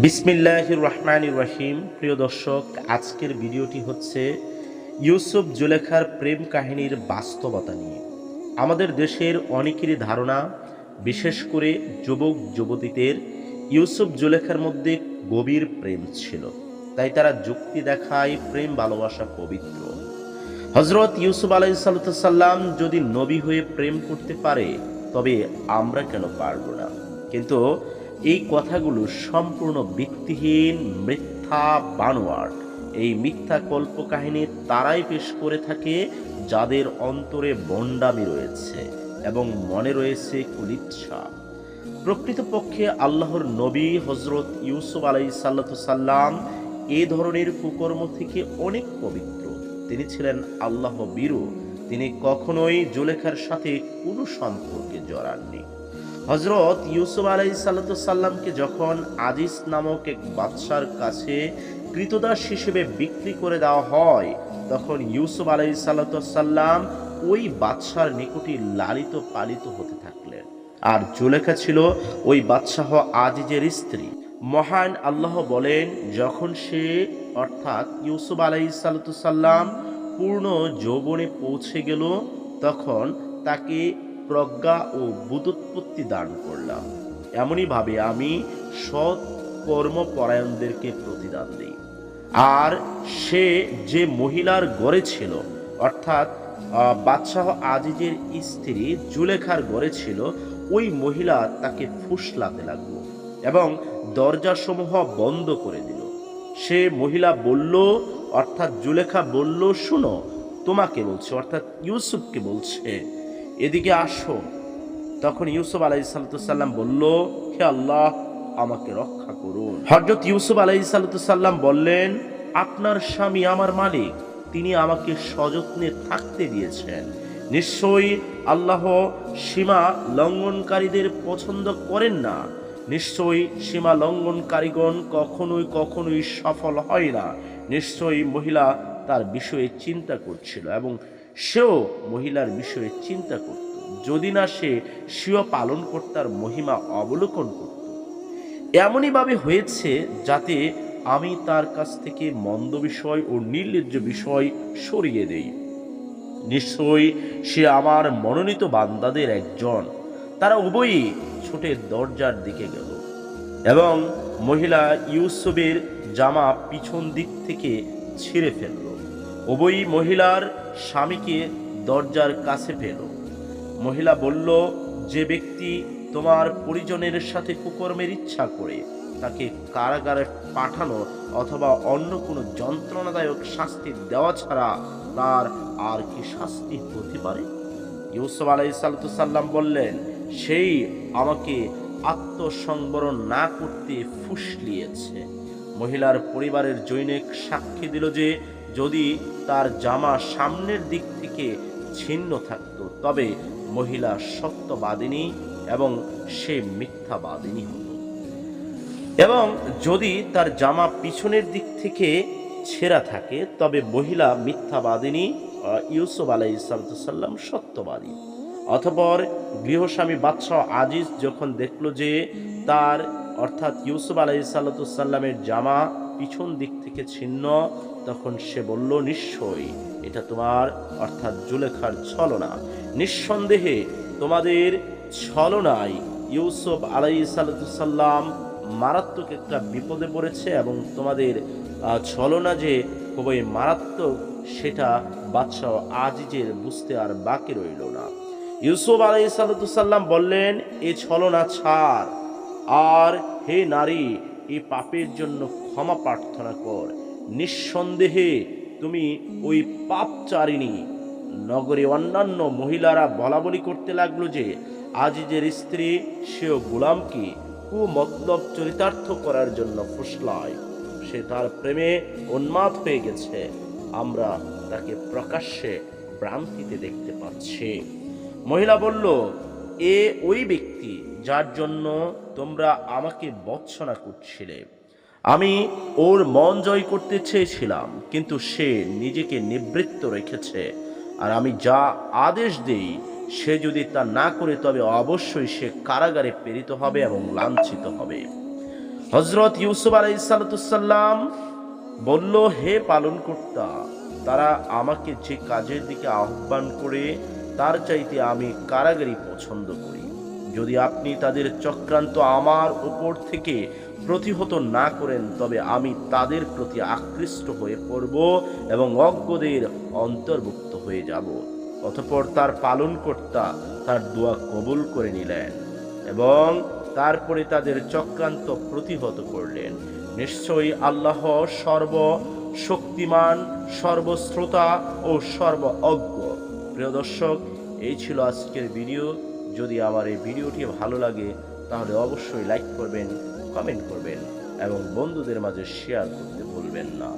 বিসমিল্লাহ রহমান রহিম। প্রিয় দর্শক, আজকের ভিডিওটি হচ্ছে ইউসুফ জুলেখার প্রেম কাহিনীর বাস্তবতা নিয়ে। আমাদের দেশের অনেকেরই ধারণা, বিশেষ করে যুবক, যুবতীদের ইউসুফ জুলেখার মধ্যে গভীর প্রেম ছিল। তাই তারা যুক্তি দেখায়, প্রেম, ভালোবাসা পবিত্র। হজরত ইউসুফ আলাই সাল্লাম যদি নবী হয়ে প্রেম করতে পারে, তবে আমরা কেন পারব না? কিন্তু এই কথাগুলো সম্পূর্ণ ভিত্তিহীন মিথ্যা বানোয়ার এই মিথ্যা কল্পকাহিনী তারাই পেশ করে থাকে যাদের অন্তরে বন্ডামি রয়েছে এবং মনে রয়েছে কুলিচ্ছা। প্রকৃতপক্ষে আল্লাহর নবী হজরত ইউসুফ আলাই সাল্লাম এ ধরনের কুকর্ম থেকে অনেক পবিত্র। তিনি ছিলেন আল্লাহ বীরু। তিনি কখনোই জুলেখার সাথে কোনো সম্পর্কে জড়াননি। হজরত ইউসুফ আলাই সাল্লামকে যখন আজিজ নামক এক বাদশার কাছে কৃতদাস হিসেবে বিক্রি করে দেওয়া হয়, তখন ইউসুফ আলাই সাল্লাম ওই বাদশার নিকটে লালিত পালিত হতে থাকলেন। আর জুলেখা ছিল, ওই বাদশাহ আজিজের স্ত্রী। মহান আল্লাহ বলেন, যখন সে, অর্থাৎ ইউসুফ আলাই সাল্লাম পূর্ণ যৌবনে পৌঁছে গেল, তখন তাকে প্রজ্ঞা ও বুদুৎপত্তি দান করলাম। এমনইভাবে আমি সৎ কর্মপরায়ণদেরকে প্রতিদান দিই। আর সে যে মহিলার গড়ে ছিল, অর্থাৎ বাদশাহ আজিজের স্ত্রী জুলেখার গড়ে ছিল, ওই মহিলা তাকে ফুসলাতে লাগল এবং দরজাসমূহ বন্ধ করে দিল। সে মহিলা বলল, অর্থাৎ জুলেখা বলল, শুনো, তোমাকে বলছে, অর্থাৎ ইউসুফকে বলছে এদিকে আসো। তখন ইউসুফ আলাই সাল্লাম বলল, হে আল্লাহ, আমাকে রক্ষা করুন। হজরত ইউসুফ আলাই সাল্লাম বললেন, আপনার স্বামী আমার মালিক, তিনি আমাকে সযত্নে থাকতে দিয়েছেন। নিশ্চয়ই আল্লাহ সীমা লঙ্ঘনকারীদের পছন্দ করেন না। নিশ্চয়ই সীমা লঙ্ঘনকারীগণ কখনোই কখনোই সফল হয় না। নিশ্চয়ই মহিলা তার বিষয়ে চিন্তা করছিল এবং সেও মহিলার বিষয়ে চিন্তা করত। যদি না সে স্বীয় পালন কর্তার মহিমা অবলোকন করত। এমনইভাবে হয়েছে যাতে আমি তার কাছ থেকে মন্দ বিষয় ও নির্লজ্জ বিষয় সরিয়ে দেই। নিশ্চয়ই সে আমার মনোনীত বান্দাদের একজন। তারা উভয়ই ছুটে দরজার দিকে গেল এবং মহিলা ইউসুফের জামা পিছন দিক থেকে ছিঁড়ে ফেলল। উভয়ই মহিলার স্বামীকে দরজার কাছে পেল। মহিলা বলল, যে ব্যক্তি তোমার পরিজনের সাথে কুকর্মের ইচ্ছা করে, তাকে কারাগারে পাঠানো অথবা অন্য কোনো যন্ত্রণাদায়ক শাস্তি দেওয়া ছাড়া তার আর কি শাস্তি হতে পারে? ইউসুফ আলাই সাল্লাম বললেন, সেই আমাকে আত্মসংবরণ না করতে ফুসলিয়েছে মহিলার পরিবারের জৈনিক সাক্ষী দিল যে, যদি তার জামা সামনের দিক থেকে ছিন্ন থাকত, তবে মহিলা সত্যবাদিনী এবং সে মিথ্যাবাদিনী হতো এবং যদি তার জামা পিছনের দিক থেকে ছেঁড়া থাকে, তবে মহিলা মিথ্যাবাদিনী ইউসুফ আলাই সাল্লাম সত্যবাদী। অতপর গৃহস্বামী বাদশাহ আজিজ যখন দেখল যে তার অর্থাৎ ইউসুফ আলাই সাল্লামের জামা পিছন দিক থেকে ছিন্ন, তখন সে বলল, নিশ্চয়ই এটা তোমার, অর্থাৎ জুলেখার ছলনা। নিঃসন্দেহে তোমাদের ছলনায় ইউসুফ আলাই সাল্লাম মারাত্মক একটা বিপদে পড়েছে এবং তোমাদের ছলনা যে খুবই মারাত্মক, সেটা বাদশাহ আজিজের বুঝতে আর বাকি রইল না। ইউসুফ আলাই সাল্লাম বললেন, এ ছলনা ছাড়। আর হে নারী এই পাপের জন্য ক্ষমা প্রার্থনা কর। নিঃসন্দেহে তুমি ওই পাপচারিণী, নগরে অন্যান্য মহিলারা বলা বলি করতে লাগল যে, আজিজের স্ত্রী সেও গোলামকে কুমতলব চরিতার্থ করার জন্য ফুসলায়। সে তার প্রেমে উন্মাদ হয়ে গেছে। আমরা তাকে প্রকাশ্যে ভ্রান্তিতে দেখতে পাচ্ছি। মহিলা বলল এ ওই ব্যক্তি যার জন্য তোমরা আমাকে বৎসনা করছিলে। আমি ওর মন জয় করতে চেয়েছিলাম, কিন্তু সে নিজেকে নিবৃত্ত রেখেছে। আর আমি যা আদেশ দেই, সে যদি তা না করে, তবে অবশ্যই সে কারাগারে প্রেরিত হবে এবং লাঞ্ছিত হবে। হজরত ইউসুফ আলাইসাল্লাম বলল, হে পালন কর্তা তারা আমাকে যে কাজের দিকে আহ্বান করে তার চাইতে আমি কারাগারি পছন্দ করি। যদি আপনি তাদের চক্রান্ত আমার উপর থেকে প্রতিহত না করেন, তবে আমি তাদের প্রতি আকৃষ্ট হয়ে পড়ব এবং অজ্ঞদের অন্তর্ভুক্ত হয়ে যাব। অতঃপর তার পালনকর্তা তার দোয়া কবুল করে নিলেন এবং তারপরে তাদের চক্রান্ত প্রতিহত করলেন। নিশ্চয়ই আল্লাহ সর্ব শক্তিমান সর্বশ্রোতা ও সর্ব অজ্ঞ প্রিয় দর্শক, এই ছিল আজকের ভিডিও। যদি আমার এই ভিডিওটি ভালো লাগে, তাহলে অবশ্যই লাইক করবেন কমেন্ট করবেন, এবং বন্ধুদের মাঝে শেয়ার করতে ভুলবেন না।